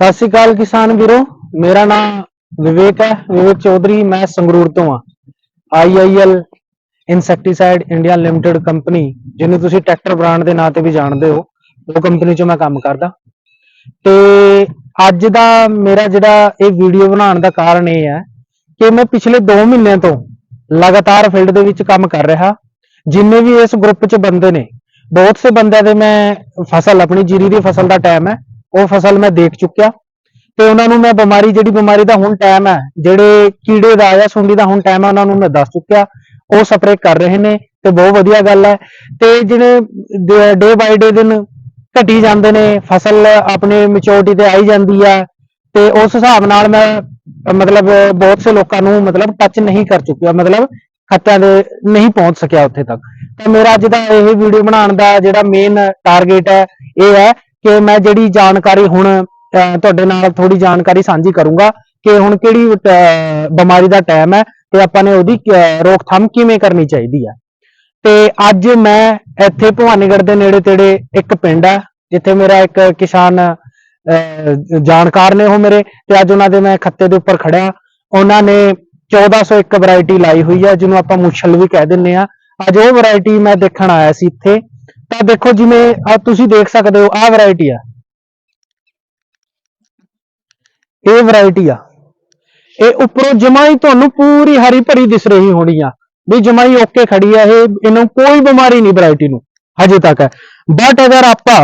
ਸਤਿ ਸ਼੍ਰੀ ਅਕਾਲ ਕਿਸਾਨ ਵੀਰੋ, ਮੇਰਾ ਨਾਮ ਵਿਵੇਕ ਹੈ, ਵਿਵੇਕ ਚੌਧਰੀ, ਮੈਂ ਸੰਗਰੂਰ ਤੋਂ ਆ IIL insecticide India limited company ਜਿਹਨੂੰ ਤੁਸੀਂ ਟਰੈਕਟਰ ਬ੍ਰਾਂਡ ਦੇ ਨਾਂ ਤੇ ਵੀ ਜਾਣਦੇ ਹੋ, ਉਹ ਕੰਪਨੀ 'ਚ ਮੈਂ ਕੰਮ ਕਰਦਾ। ਤੇ ਅੱਜ ਦਾ ਮੇਰਾ ਜਿਹੜਾ ਇਹ ਵੀਡੀਓ ਬਣਾਉਣ ਦਾ ਕਾਰਨ ਇਹ ਹੈ ਕਿ ਮੈਂ ਪਿਛਲੇ 2 ਮਹੀਨਿਆਂ ਤੋਂ ਲਗਾਤਾਰ ਫੀਲਡ ਦੇ ਵਿੱਚ ਕੰਮ ਕਰ ਰਿਹਾ। ਜਿੰਨੇ ਵੀ ਇਸ ਗਰੁੱਪ 'ਚ ਬੰਦੇ ਨੇ, ਬਹੁਤ ਸੇ ਬੰਦਿਆਂ ਦੇ ਮੈਂ ਫਸਲ, ਆਪਣੀ ਜੀਰੀ ਦੀ ਫਸਲ ਦਾ ਟਾਈਮ ਹੈ। ਉਹ ਫਸਲ ਮੈਂ ਦੇਖ ਚੁੱਕਿਆ ਤੇ ਉਹਨਾਂ ਨੂੰ ਮੈਂ ਬਿਮਾਰੀ, ਜਿਹੜੀ ਬਿਮਾਰੀ ਦਾ ਹੁਣ ਟਾਈਮ ਹੈ, ਜਿਹੜੇ ਕੀੜੇ ਦਾ ਜਾਂ ਸੁੰਡੀ ਦਾ ਹੁਣ ਟਾਈਮ ਹੈ, ਉਹਨਾਂ ਨੂੰ ਮੈਂ ਦੱਸ ਚੁੱਕਿਆ। ਉਹ ਸਪਰੇਅ ਕਰ ਰਹੇ ਨੇ ਤੇ ਬਹੁਤ ਵਧੀਆ ਗੱਲ ਹੈ। ਤੇ ਜਿਹੜੇ ਡੇ ਬਾਈ ਡੇ ਦਿਨ ਘਟੀ ਜਾਂਦੇ ਨੇ, ਫਸਲ ਆਪਣੇ ਮੈਚੁਰਿਟੀ ਤੇ ਆਈ ਜਾਂਦੀ ਹੈ ਤੇ ਉਸ ਹਿਸਾਬ ਨਾਲ ਮੈਂ, ਮਤਲਬ ਬਹੁਤ ਸੇ ਲੋਕਾਂ ਨੂੰ ਮਤਲਬ ਟੱਚ ਨਹੀਂ ਕਰ ਚੁੱਕਿਆ, ਮਤਲਬ ਖੱਤਿਆਂ ਦੇ ਨਹੀਂ ਪਹੁੰਚ ਸਕਿਆ ਉੱਥੇ ਤੱਕ। ਤਾਂ ਮੇਰਾ ਅੱਜ ਦਾ ਇਹ ਵੀਡੀਓ ਬਣਾਉਣ ਦਾ ਜਿਹੜਾ ਮੇਨ ਟਾਰਗੇਟ ਹੈ, ਇਹ ਹੈ ਕਿ ਮੈਂ ਜਿਹੜੀ ਜਾਣਕਾਰੀ ਹੁਣ ਅਹ ਤੁਹਾਡੇ ਨਾਲ ਥੋੜੀ ਜਾਣਕਾਰੀ ਸਾਂਝੀ ਕਰੂੰਗਾ ਕਿ ਹੁਣ ਕਿਹੜੀ ਬਿਮਾਰੀ ਦਾ ਟਾਈਮ ਹੈ ਤੇ ਆਪਾਂ ਨੇ ਉਹਦੀ ਰੋਕਥਾਮ ਕਿਵੇਂ ਕਰਨੀ ਚਾਹੀਦੀ ਹੈ। ਤੇ ਅੱਜ ਮੈਂ ਇੱਥੇ ਭਵਾਨੀਗੜ੍ਹ ਦੇ ਨੇੜੇ ਤੇੜੇ ਇੱਕ ਪਿੰਡ ਹੈ ਜਿੱਥੇ ਮੇਰਾ ਇੱਕ ਕਿਸਾਨ ਅਹ, ਜਾਣਕਾਰ ਨੇ ਉਹ ਮੇਰੇ ਤੇ ਅੱਜ ਉਹਨਾਂ ਦੇ ਮੈਂ ਖੱਤੇ ਦੇ ਉੱਪਰ ਖੜਿਆ। ਉਹਨਾਂ ਨੇ 1401 ਵੈਰਾਈਟੀ ਲਾਈ ਹੋਈ ਹੈ ਜਿਹਨੂੰ ਆਪਾਂ ਮੁਛਲ ਵੀ ਕਹਿ ਦਿੰਨੇ ਆ ਅੱਜ ਉਹ ਵੈਰਾਈਟੀ ਮੈਂ ਦੇਖਣ ਆਇਆ ਸੀ ਇੱਥੇ ਤਾਂ ਦੇਖੋ ਜਿਵੇਂ ਆ ਤੁਸੀਂ ਦੇਖ ਸਕਦੇ ਹੋ, ਆਹ ਵੈਰਾਈਟੀ ਆ। ਇਹ ਵੈਰਾਈਟੀ ਆ। ਇਹ ਉੱਪਰੋਂ ਜਮਾਈ ਤੁਹਾਨੂੰ ਪੂਰੀ ਹਰੀ ਭਰੀ ਦਿਸ ਰਹੀ ਹੋਣੀ ਆ। ਵੀ ਜਮਾਈ ਓਕੇ ਖੜੀ ਆ ਇਹ, ਇਹਨੂੰ ਕੋਈ ਬਿਮਾਰੀ ਨਹੀਂ ਵੈਰਾਈਟੀ ਨੂੰ, ਹਜੇ ਤੱਕ। ਹੈ ਬਟ ਅਗਰ ਆਪਾਂ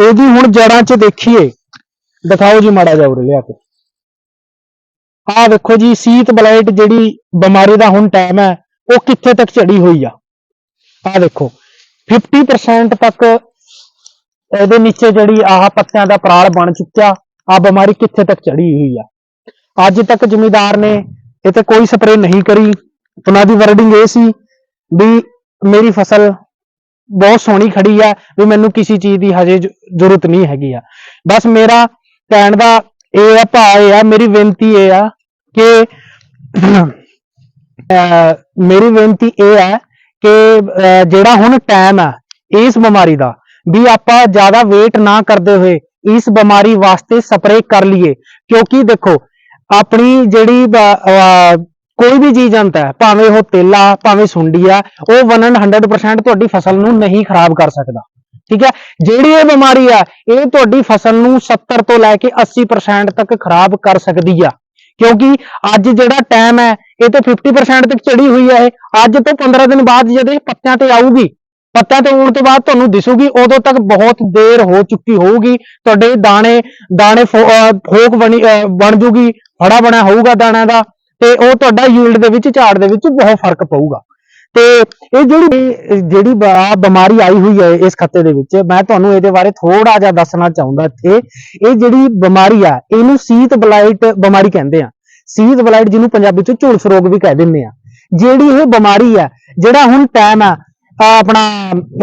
ਇਹਦੀ ਹੁਣ ਜੜਾਂ 'ਚ ਦੇਖੀਏ, ਦਿਖਾਓ ਜੀ ਮਾੜਾ ਜਿਹਾ ਉਰੇ ਲਿਆ ਕੇ। ਆਹ ਵੇਖੋ ਜੀ, ਸੀਤ ਬਲਾਈਟ ਜਿਹੜੀ ਬਿਮਾਰੀ ਦਾ ਹੁਣ ਟਾਈਮ ਹੈ ਉਹ ਕਿੱਥੇ ਤੱਕ ਚੜੀ ਹੋਈ ਆ? ਆਹ ਦੇਖੋ। 50% ਤੱਕ ਇਹਦੇ ਨੀਚੇ ਜਿਹੜੀ ਆਹ ਪੱਤਿਆਂ ਦਾ ਪਰਾਲ ਬਣ ਚੁੱਕਿਆ ਆ ਬਿਮਾਰੀ ਕਿੱਥੇ ਤੱਕ ਚੜੀ ਹੋਈ ਆ? ਅੱਜ ਤੱਕ ਜ਼ਿਮੀਦਾਰ ਨੇ ਇਹ ਤੇ ਕੋਈ ਸਪਰੇਅ ਨਹੀਂ ਕਰੀ। ਉਹਨਾਂ ਦੀ ਵਰਡਿੰਗ ਇਹ ਸੀ ਵੀ ਮੇਰੀ ਫਸਲ ਬਹੁਤ ਸੋਹਣੀ ਖੜੀ ਆ, ਵੀ ਮੈਨੂੰ ਕਿਸੇ ਚੀਜ਼ ਦੀ ਹਜੇ ਜ਼ਰੂਰਤ ਨਹੀਂ ਹੈਗੀ ਆ। ਬਸ ਮੇਰਾ ਕਹਿਣ ਦਾ ਇਹ ਆ, ਭਾਅ ਇਹ ਆ, ਮੇਰੀ ਬੇਨਤੀ ਇਹ ਆ ਕਿ ਮੇਰੀ ਬੇਨਤੀ ਇਹ ਹੈ ਕਿ ਜਿਹੜਾ ਹੁਣ ਟਾਈਮ ਹੈ ਇਸ ਬਿਮਾਰੀ ਦਾ, ਵੀ ਆਪਾਂ ਜ਼ਿਆਦਾ ਵੇਟ ਨਾ ਕਰਦੇ ਹੋਏ ਇਸ ਬਿਮਾਰੀ ਵਾਸਤੇ ਸਪਰੇਅ ਕਰ ਲਈਏ। ਕਿਉਂਕਿ ਦੇਖੋ, ਆਪਣੀ ਜਿਹੜੀ ਕੋਈ ਵੀ ਚੀਜ਼ ਅੰਤ ਹੈ, ਭਾਵੇਂ ਉਹ ਤੇਲਾ, ਭਾਵੇਂ ਸੁੰਡੀ ਆ ਉਹ 100% ਤੁਹਾਡੀ ਫਸਲ ਨੂੰ ਨਹੀਂ ਖਰਾਬ ਕਰ ਸਕਦਾ। ਠੀਕ ਹੈ? ਜਿਹੜੀ ਇਹ ਬਿਮਾਰੀ ਆ ਇਹ ਤੁਹਾਡੀ ਫਸਲ ਨੂੰ 70 ਤੋਂ ਲੈ ਕੇ 80% ਤੱਕ ਖਰਾਬ ਕਰ ਸਕਦੀ ਆ। ਕਿਉਂਕਿ ਅੱਜ ਜਿਹੜਾ ਟਾਈਮ ਹੈ, ਇਹ ਤਾਂ 50% ਤੱਕ ਚੜੀ ਹੋਈ ਹੈ ਇਹ। ਅੱਜ ਤੋਂ 15 ਦਿਨ ਬਾਅਦ ਜਦੋਂ ਪੱਤਿਆਂ ਤੇ ਆਊਗੀ, ਪੱਤਿਆਂ ਤੇ ਆਉਣ ਤੋਂ ਬਾਅਦ ਤੁਹਾਨੂੰ ਦਿਸੂਗੀ, ਉਦੋਂ ਤੱਕ ਬਹੁਤ ਦੇਰ ਹੋ ਚੁੱਕੀ ਹੋਊਗੀ। ਤੁਹਾਡੇ ਦਾਣੇ ਦਾਣੇ ਫੋ- ਅਹ, ਫੋਕ ਬਣੀ, ਅਹ, ਬਣ ਜੂਗੀ ਫੜਾ ਬਣਿਆ ਹੋਊਗਾ ਦਾਣਿਆਂ ਦਾ, ਤੇ ਉਹ ਤੁਹਾਡਾ ਯੀਲਡ ਦੇ ਵਿੱਚ, ਝਾੜ ਦੇ ਵਿੱਚ ਬਹੁਤ ਫ਼ਰਕ ਪਊਗਾ। ਤੇ ਇਹ ਜਿਹੜੀ ਜਿਹੜੀ ਬਿਮਾਰੀ ਆਈ ਹੋਈ ਹੈ ਇਸ ਖੱਤੇ ਦੇ ਵਿੱਚ, ਮੈਂ ਤੁਹਾਨੂੰ ਇਹਦੇ ਬਾਰੇ ਥੋੜਾ ਜਿਹਾ ਦੱਸਣਾ ਚਾਹੁੰਦਾ ਇੱਥੇ। ਇਹ ਜਿਹੜੀ ਬਿਮਾਰੀ ਆ, ਇਹਨੂੰ ਸੀਤ ਬਲਾਈਟ ਬਿਮਾਰੀ ਕਹਿੰਦੇ ਆ। ਸੀਤ ਬਲਾਈਟ ਜਿਹਨੂੰ ਪੰਜਾਬੀ ਚ ਝੁਲਸ ਰੋਗ ਵੀ ਕਹਿ ਦਿੰਦੇ ਆ। ਜਿਹੜੀ ਇਹ ਬਿਮਾਰੀ ਆ, ਜਿਹੜਾ ਹੁਣ ਟਾਈਮ ਆ ਆਪਣਾ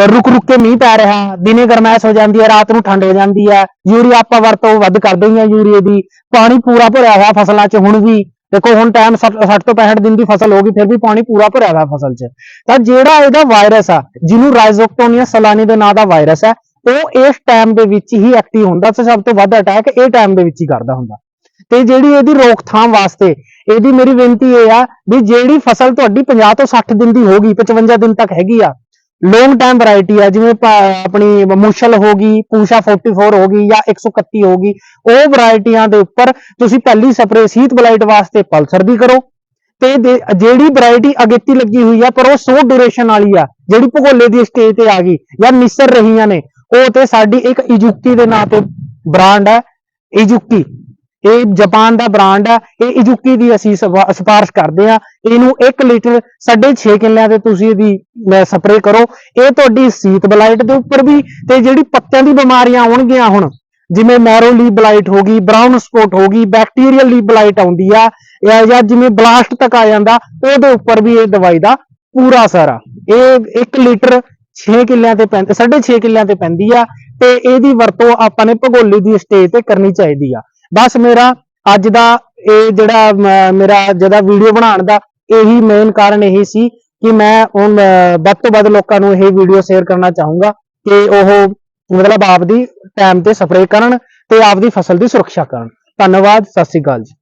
ਰੁਕ ਰੁਕ ਕੇ ਮੀਂਹ ਪੈ ਰਿਹਾ, ਦਿਨੇ ਗਰਮੈਸ਼ ਹੋ ਜਾਂਦੀ ਹੈ ਰਾਤ ਨੂੰ ਠੰਡ ਹੋ ਜਾਂਦੀ ਹੈ ਯੂਰੀਆ ਆਪਾਂ ਵਰਤੋਂ ਵੱਧ ਕਰਦੇ ਹੀ ਆ ਯੂਰੀਏ ਦੀ, ਪਾਣੀ ਪੂਰਾ ਭਰਿਆ ਹੋਇਆ ਫਸਲਾਂ 'ਚ ਹੁਣ ਵੀ। ਦੇਖੋ, ਹੁਣ ਟਾਈਮ 60 ਤੋਂ 65 ਦਿਨ ਦੀ ਫਸਲ ਹੋ ਗਈ, ਫਿਰ ਵੀ ਪਾਣੀ ਪੂਰਾ ਭਰਿਆ ਹੋਇਆ ਫਸਲ 'ਚ। ਤਾਂ ਜਿਹੜਾ ਇਹਦਾ ਵਾਇਰਸ ਆ, ਜਿਹਨੂੰ ਰਾਈਜ਼ੋਕਟੋਨੀਆ ਸਲਾਨੀ ਦੇ ਨਾਂ ਦਾ ਵਾਇਰਸ ਹੈ ਉਹ ਇਸ ਟਾਈਮ ਦੇ ਵਿੱਚ ਹੀ ਐਕਟਿਵ ਹੁੰਦਾ ਤੇ ਸਭ ਤੋਂ ਵੱਧ ਅਟੈਕ ਇਹ ਟਾਈਮ ਦੇ ਵਿੱਚ ਹੀ ਕਰਦਾ ਹੁੰਦਾ। ਤੇ ਜਿਹੜੀ ਇਹਦੀ ਰੋਕਥਾਮ ਵਾਸਤੇ, ਇਹਦੀ ਮੇਰੀ ਬੇਨਤੀ ਇਹ ਆ ਵੀ ਜਿਹੜੀ ਫਸਲ ਤੁਹਾਡੀ 50 ਤੋਂ 60 ਦਿਨ ਦੀ ਹੋ ਗਈ 55 ਦਿਨ ਤੱਕ ਹੈਗੀ ਆ ਲੌਂਗ ਟਾਈਮ ਵੈਰਾਈਟੀ ਆ, ਜਿਵੇਂ ਆਪਣੀ ਮੁਸ਼ਲ ਹੋ ਗਈ, ਪੂਸ਼ਾ 44 ਹੋ ਗਈ ਜਾਂ 131 ਹੋ ਗਈ, ਉਹ ਵੈਰਾਈਟੀਆਂ ਦੇ ਉੱਪਰ ਤੁਸੀਂ ਪਹਿਲੀ ਸਪਰੇ ਸੀਤ ਬਲਾਈਟ ਵਾਸਤੇ ਪਲਸਰ ਦੀ ਕਰੋ ਤੇ ਦੇ- ਜਿਹੜੀ ਵੈਰਾਈਟੀ ਅਗੇਤੀ ਲੱਗੀ ਹੋਈ ਆ, ਪਰ ਉਹ ਸੋ ਡਿਊਰੇਸ਼ਨ ਵਾਲੀ ਆ, ਜਿਹੜੀ ਭਗੋਲੇ ਦੀ ਸਟੇਜ ਤੇ ਆ ਗਈ ਜਾਂ ਨਿਸਰ ਰਹੀਆਂ ਨੇ, ਉਹ ਤੇ ਸਾਡੀ ਇੱਕ ਇਜੁਕਤੀ ਦੇ ਨਾਂ ਤੇ ਬ੍ਰਾਂਡ ਹੈ ਇਜੁਕੀ ਇਹ ਜਾਪਾਨ ਦਾ ਬ੍ਰਾਂਡ ਆ, ਇਹ ਇਜੁਕੀ ਦੀ ਅਸੀਂ ਸਵਾ- ਸਿਫਾਰਿਸ਼ ਕਰਦੇ ਆ। ਇਹਨੂੰ 1 ਲੀਟਰ 6.5 ਕਿੱਲਿਆਂ ਤੇ ਤੁਸੀਂ ਇਹਦੀ ਸਪਰੇਅ ਕਰੋ। ਇਹ ਤੁਹਾਡੀ ਸੀਤ ਬਲਾਈਟ ਦੇ ਉੱਪਰ ਵੀ ਤੇ ਜਿਹੜੀ ਪੱਤਿਆਂ ਦੀ ਬਿਮਾਰੀਆਂ ਆਉਣਗੀਆਂ ਹੁਣ, ਜਿਵੇਂ ਮੈਰੋ ਲੀਫ ਬਲਾਈਟ ਹੋ ਗਈ ਬ੍ਰਾਊਨ ਸਪੋਟ ਹੋ ਗਈ ਬੈਕਟੀਰੀਅਲ ਲੀ ਬਲਾਈਟ ਆਉਂਦੀ ਆ, ਜਾਂ ਜਿਵੇਂ ਬਲਾਸਟ ਤੱਕ ਆ ਜਾਂਦਾ, ਉਹਦੇ ਉੱਪਰ ਵੀ ਇਹ ਦਵਾਈ ਦਾ ਪੂਰਾ ਅਸਰ ਆ। ਇਹ 1 ਲੀਟਰ 6 ਕਿੱਲਿਆਂ ਤੇ ਪੈਂਦੀ 6.5 ਕਿੱਲਿਆਂ ਤੇ ਪੈਂਦੀ ਆ ਤੇ ਇਹਦੀ ਵਰਤੋਂ ਆਪਾਂ ਨੇ ਭਗੋਲੀ ਦੀ ਸਟੇਜ ਤੇ ਕਰਨੀ ਚਾਹੀਦੀ ਆ। ਬਸ ਮੇਰਾ ਅੱਜ ਦਾ ਇਹ ਜਿਹੜਾ ਮੇਰਾ ਜਿਹੜਾ ਵੀਡੀਓ ਬਣਾਉਣ ਦਾ ਇਹੀ ਮੇਨ ਕਾਰਨ ਇਹੀ ਸੀ ਕਿ ਮੈਂ ਹੁਣ ਅਹ, ਵੱਧ ਤੋਂ ਵੱਧ ਲੋਕਾਂ ਨੂੰ ਇਹ ਵੀਡੀਓ ਸ਼ੇਅਰ ਕਰਨਾ ਚਾਹੂੰਗਾ ਕਿ ਉਹ ਮਤਲਬ ਆਪਦੀ ਟਾਈਮ ਤੇ ਸਪਰੇਅ ਕਰਨ ਤੇ ਆਪਦੀ ਫਸਲ ਦੀ ਸੁਰੱਖਿਆ ਕਰਨ। ਧੰਨਵਾਦ ਸਤਿ ਸ੍ਰੀ ਅਕਾਲ ਜੀ।